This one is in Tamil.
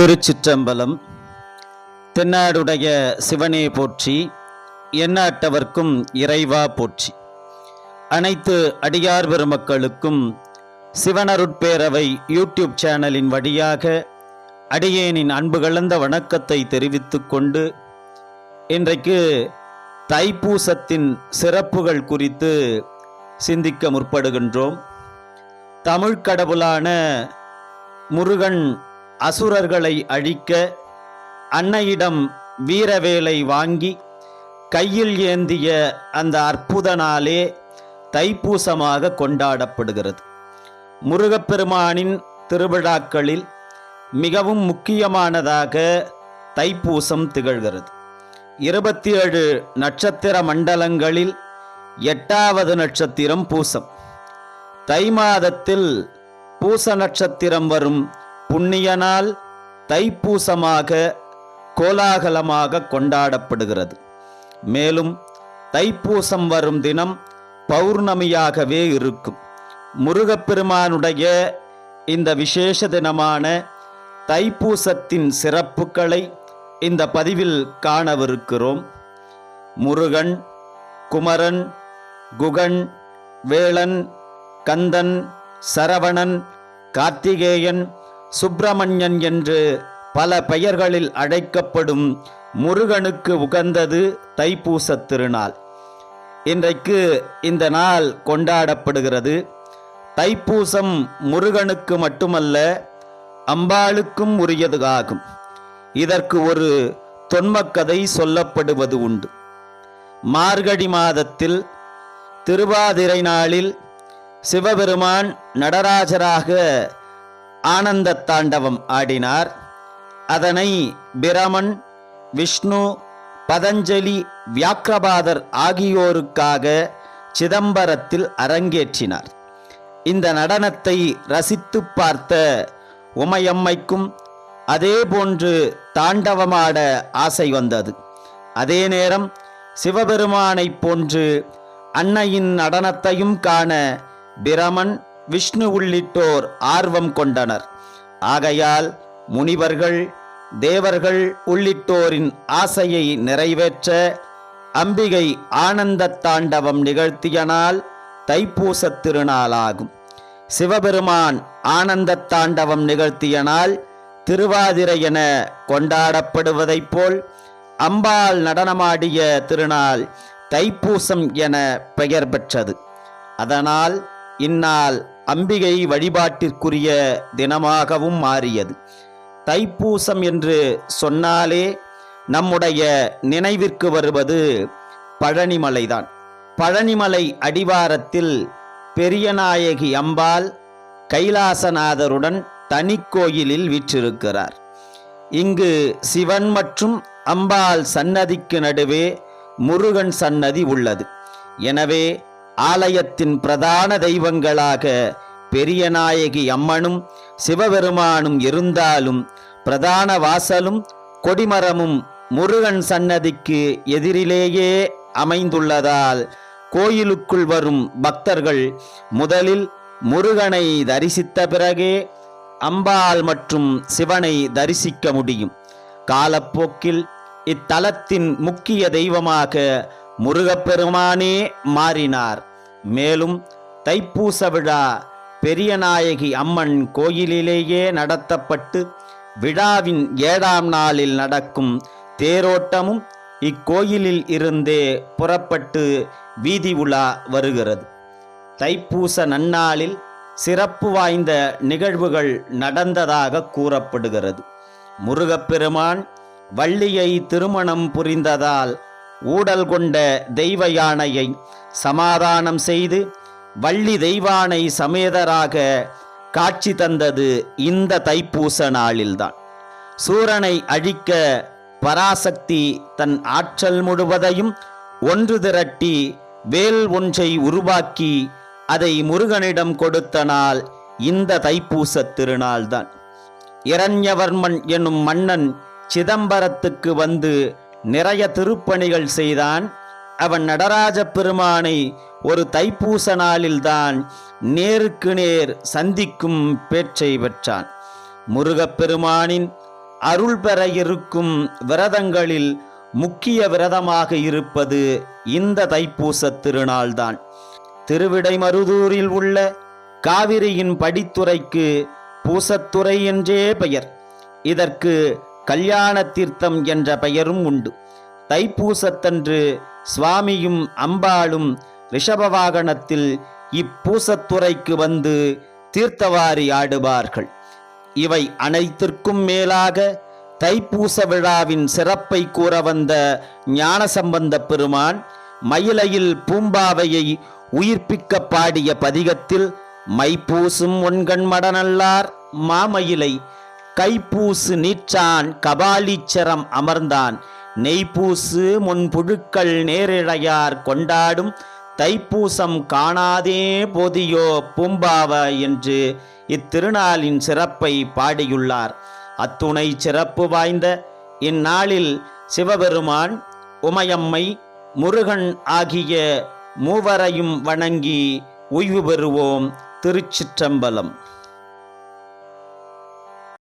திருச்சிற்றம்பலம். தென்னாடுடைய சிவனே போற்றி எண்ணாட்டவர்க்கும் இறைவா போற்றி. அனைத்து அடியார் பெருமக்களுக்கும் சிவனருட்பேரவை யூடியூப் சேனலின் வழியாக அடியேனின் அன்பு கலந்த வணக்கத்தை தெரிவித்து கொண்டு இன்றைக்கு தைப்பூசத்தின் சிறப்புகள் குறித்து சிந்திக்க முற்படுகின்றோம். தமிழ்க் கடவுளான முருகன் அசுரர்களை அழிக்க அன்னையிடம் வீரவேலை வாங்கி கையில் ஏந்திய அந்த அற்புத நாளே தைப்பூசமாக கொண்டாடப்படுகிறது. முருகப்பெருமானின் திருவிழாக்களில் மிகவும் முக்கியமானதாக தைப்பூசம் திகழ்கிறது. இருபத்தி ஏழு நட்சத்திர மண்டலங்களில் எட்டாவது நட்சத்திரம் பூசம். தை மாதத்தில் பூச நட்சத்திரம் வரும் புண்ணிய நாள் தைப்பூசமாக கோலாகலமாக கொண்டாடப்படுகிறது. மேலும் தைப்பூசம் வரும் தினம் பௌர்ணமியாகவே இருக்கும். முருகப்பெருமானுடைய இந்த விசேஷ தினமான தைப்பூசத்தின் சிறப்புகளை இந்த பதிவில் காணவிருக்கிறோம். முருகன் குமரன் குகன் வேளன் கந்தன் சரவணன் கார்த்திகேயன் சுப்பிரமணியன் என்று பல பெயர்களில் அழைக்கப்படும் முருகனுக்கு உகந்தது தைப்பூசத் திருநாள். இன்றைக்கு இந்த நாள் கொண்டாடப்படுகிறது. தைப்பூசம் முருகனுக்கு மட்டுமல்ல அம்பாளுக்கும் உரியது ஆகும் இதற்கு ஒரு தொன்மக்கதை சொல்லப்படுவது உண்டு. மார்கழி மாதத்தில் திருவாதிரை நாளில் சிவபெருமான் நடராஜராக ஆனந்த தாண்டவம் ஆடினார். அதனை பிரமன் விஷ்ணு பதஞ்சலி வியாக்கிரபாதர் ஆகியோருக்காக சிதம்பரத்தில் அரங்கேற்றினார். இந்த நடனத்தை ரசித்து பார்த்த உமையம்மைக்கும் அதேபோன்று தாண்டவமாட ஆசை வந்தது. அதே நேரம் சிவபெருமானைப் போன்று அன்னையின் நடனத்தையும் காண பிரமன் விஷ்ணு உள்ளிட்டோர் ஆர்வம் கொண்டனர். ஆகையால் முனிவர்கள் தேவர்கள் உள்ளிட்டோரின் ஆசையை நிறைவேற்ற அம்பிகை ஆனந்த தாண்டவம் நிகழ்த்தியனால் தைப்பூச தைப்பூசத் திருநாளாகும். சிவபெருமான் ஆனந்த தாண்டவம் நிகழ்த்தியனால் திருவாதிரை என கொண்டாடப்படுவதைப் போல் அம்பாள் நடனமாடிய திருநாள் தைப்பூசம் என பெயர் பெற்றது. அதனால் இந்நாள் அம்பிகை வழிபாட்டிற்குரிய தினமாகவும் மாறியது. தைப்பூசம் என்று சொன்னாலே நம்முடைய நினைவிற்கு வருவது பழனிமலைதான். பழனிமலை அடிவாரத்தில் பெரியநாயகி அம்பாள் கைலாசநாதருடன் தனி கோயிலில் வீற்றிருக்கிறார். இங்கு சிவன் மற்றும் அம்பாள் சன்னதிக்கு நடுவே முருகன் சன்னதி உள்ளது. எனவே ஆலயத்தின் பிரதான தெய்வங்களாக பெரியநாயகி அம்மனும் சிவபெருமானும் இருந்தாலும் பிரதான வாசலும் கொடிமரமும் முருகன் சன்னதிக்கு எதிரிலேயே அமைந்துள்ளதால் கோயிலுக்குள் வரும் பக்தர்கள் முதலில் முருகனை தரிசித்த பிறகே அம்பாள் மற்றும் சிவனை தரிசிக்க முடியும். காலப்போக்கில் இத்தலத்தின் முக்கிய தெய்வமாக முருகப்பெருமானே மாறினார். மேலும் தைப்பூச விழா பெரியநாயகி அம்மன் கோயிலிலேயே நடத்தப்பட்டு விழாவின் ஏழாம் நாளில் நடக்கும் தேரோட்டமும் இக்கோயிலில் இருந்தே புறப்பட்டு வீதி உலா வருகிறது. தைப்பூச நன்னாளில் சிறப்பு வாய்ந்த நிகழ்வுகள் நடந்ததாக கூறப்படுகிறது. முருகப்பெருமான் வள்ளியை திருமணம் புரிந்ததால் ஊடல் கொண்ட தெய்வ யானையை சமாதானம் செய்து வள்ளி தெய்வானை சமேதராக காட்சி தந்தது இந்த தைப்பூச நாளில்தான். சூரனை அழிக்க பராசக்தி தன் ஆற்றல் முழுவதையும் ஒன்று திரட்டி வேல் ஒன்றை உருவாக்கி அதை முருகனிடம் கொடுத்த நாள் இந்த தைப்பூசத் திருநாள்தான். இரண்யவர்மன் என்னும் மன்னன் சிதம்பரத்துக்கு வந்து நிறைய திருப்பணிகள் செய்தான். அவன் நடராஜ பெருமானை ஒரு தைப்பூச நாளில்தான் நேருக்கு நேர் சந்திக்கும் பேச்சை பெற்றான். முருகப்பெருமானின் அருள் பெற இருக்கும் விரதங்களில் முக்கிய விரதமாக இருப்பது இந்த தைப்பூசத் திருநாள்தான். திருவிடைமருதூரில் உள்ள காவிரியின் படித்துறைக்கு பூசத்துறை என்றே பெயர். இதற்கு கல்யாண தீர்த்தம் என்ற பெயரும் உண்டு. தைப்பூசத்தன்று சுவாமியும் அம்பாளும் ரிஷபவாகனத்தில் இப்பூசத்துறைக்கு வந்து தீர்த்தவாரி ஆடுவார்கள். இவை அனைத்திற்கும் மேலாக தைப்பூச விழாவின் சிறப்பை கூற வந்த ஞானசம்பந்த பெருமான் மயிலையில் பூம்பாவையை உயிர்ப்பிக்க பாடிய பதிகத்தில் மைப்பூசும் ஒன்கண் மடனல்லார் மாமயிலை கைப்பூசு நீற்றான் கபாலீச்சரம் அமர்ந்தான். நெய்ப்பூசு முன்புழுக்கள் நேரிழையார் கொண்டாடும் தைப்பூசம் காணாதே போதியோ பூம்பாவ என்று இத்திருநாளின் சிறப்பை பாடியுள்ளார். அத்துணை சிறப்பு வாய்ந்த இந்நாளில் சிவபெருமான் உமையம்மை முருகன் ஆகிய மூவரையும் வணங்கி ஓய்வு பெறுவோம் திருச்சிற்றம்பலம்.